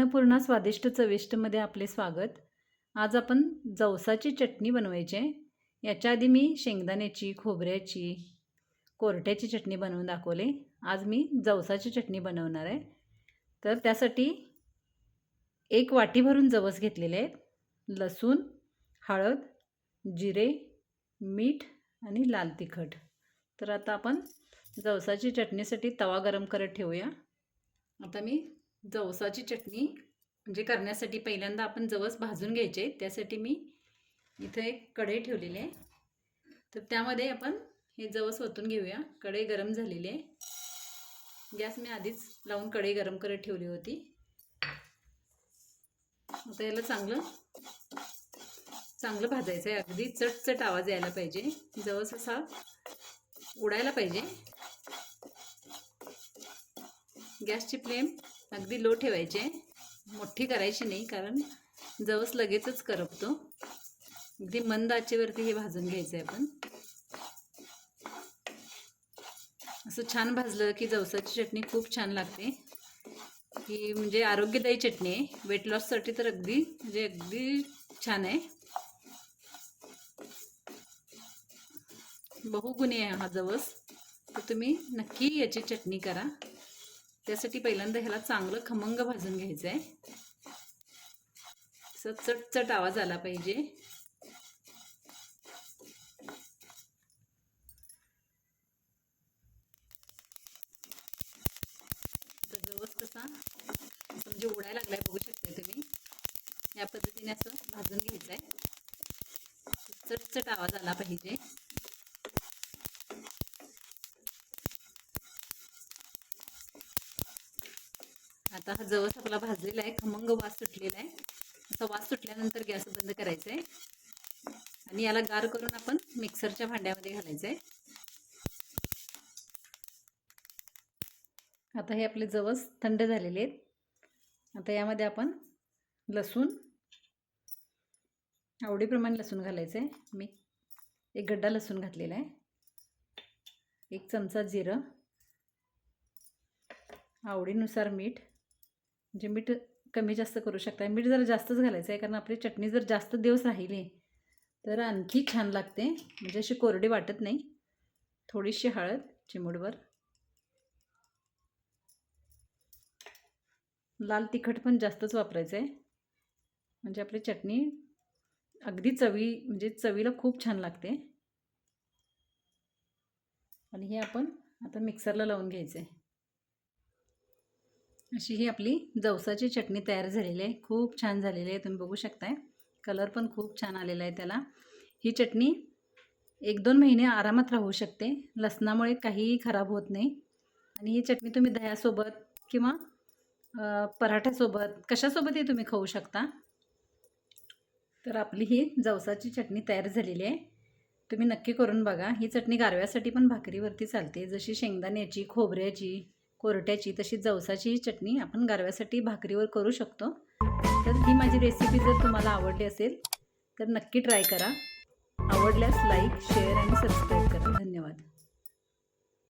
अन्नपूर्णा स्वादिष्ट चविष्टमध्ये आपले स्वागत. आज आपण जवसाची चटणी बनवायची आहे. याच्या आधी मी शेंगदाण्याची खोबऱ्याची कोरट्याची चटणी बनवून दाखवले. आज मी जवसाची चटणी बनवणार आहे. तर त्यासाठी एक वाटी भरून जवस घेतलेले आहेत. लसूण हळद जिरे मीठ आणि लाल तिखट. तर आता आपण जवसाची चटणीसाठी तवा गरम करत ठेवूया. आता मी जवसाची चटणी म्हणजे करण्यासाठी पहिल्यांदा आपण जवस भाजून घ्यायचे. त्यासाठी मी इथं एक कढई ठेवलेली आहे. तर त्यामध्ये आपण हे जवस ओतून घेऊया. कढई गरम झालेली आहे. गॅस मी आधीच लावून कढई गरम करत ठेवली होती. आता याला चांगलं चांगलं भाजायचं आहे. अगदी चटचट आवाज यायला पाहिजे. जवस असा उडायला पाहिजे. गॅसची फ्लेम अगदी लो ठेवायची आहे. मोठी करायची नाही कारण जवस लगेचच करपतो. अगदी मंद आचेवरती हे भाजून घ्यायचं आहे आपण. असं छान भाजलं की जवसाची चटणी खूप छान लागते. ही म्हणजे आरोग्यदायी चटणी आहे. वेट लॉससाठी तर अगदी म्हणजे अगदी छान आहे. बहुगुणी आहे हा जवस. तर तुम्ही नक्की याची चटणी करा. त्यासाठी पहिल्यांदा ह्याला चांगलं खमंग भाजून घ्यायचं आहे असं चटचट आवाज आला पाहिजे. जवस कसा म्हणजे उडायला लागलाय बघू शकताय तुम्ही. या पद्धतीने असं भाजून घ्यायचं आहे चटचट आवाज आला पाहिजे. आता हा जवस आपला भाजलेला आहे खमंग वास सुटलेला आहे. असा वास सुटल्यानंतर गॅस बंद करायचा आहे आणि याला गार करून आपण मिक्सरच्या भांड्यामध्ये घालायचं आहे आता हे आपले जवस थंड झालेले आहेत. आता यामध्ये आपण लसूण आवडीप्रमाणे लसूण घालायचं आहे मी एक गड्डा लसूण घातलेला आहे. एक चमचा जिरं. आवडीनुसार मीठ. म्हणजे मीठ कमी जास्त करू शकता मीठ जरा जास्तच घालायचं आहे कारण आपली चटणी जर जास्त दिवस राहिली तर आणखी छान लागते. म्हणजे अशी कोरडी वाटत नाही. थोडीशी हळद चिमूडवर लाल तिखट पण जास्तच वापरायचं आहे म्हणजे आपली चटणी अगदी चवी म्हणजे चवीला खूप छान लागते. आणि हे आपण आता मिक्सरला लावून घ्यायचं आहे अशी ही आपली जवसाची चटणी तयार झालेली आहे. खूप छान झालेली आहे. तुम्ही बघू शकताय. कलर पण खूप छान आलेला आहे त्याला. ही चटणी एक दोन महिने आरामात राहू शकते. लसणामुळे काहीही खराब होत नाही. आणि ही चटणी तुम्ही दह्यासोबत किंवा पराठ्यासोबत कशासोबतही तुम्ही खाऊ शकता. तर आपली ही जवसाची चटणी तयार झालेली आहे. तुम्ही नक्की करून बघा. ही चटणी गारव्यासाठी पण भाकरीवरती चालते. जशी शेंगदाण्याची खोबऱ्याची कोरट्याची तशी जवसाची चटणी आपण गारव्यासाठी भाकरीवर करू शकतो. तर ही माझी रेसिपी जर तुम्हाला आवडली असेल तर नक्की ट्राय करा. आवडल्यास लाईक शेअर आणि सबस्क्राईब करा. धन्यवाद.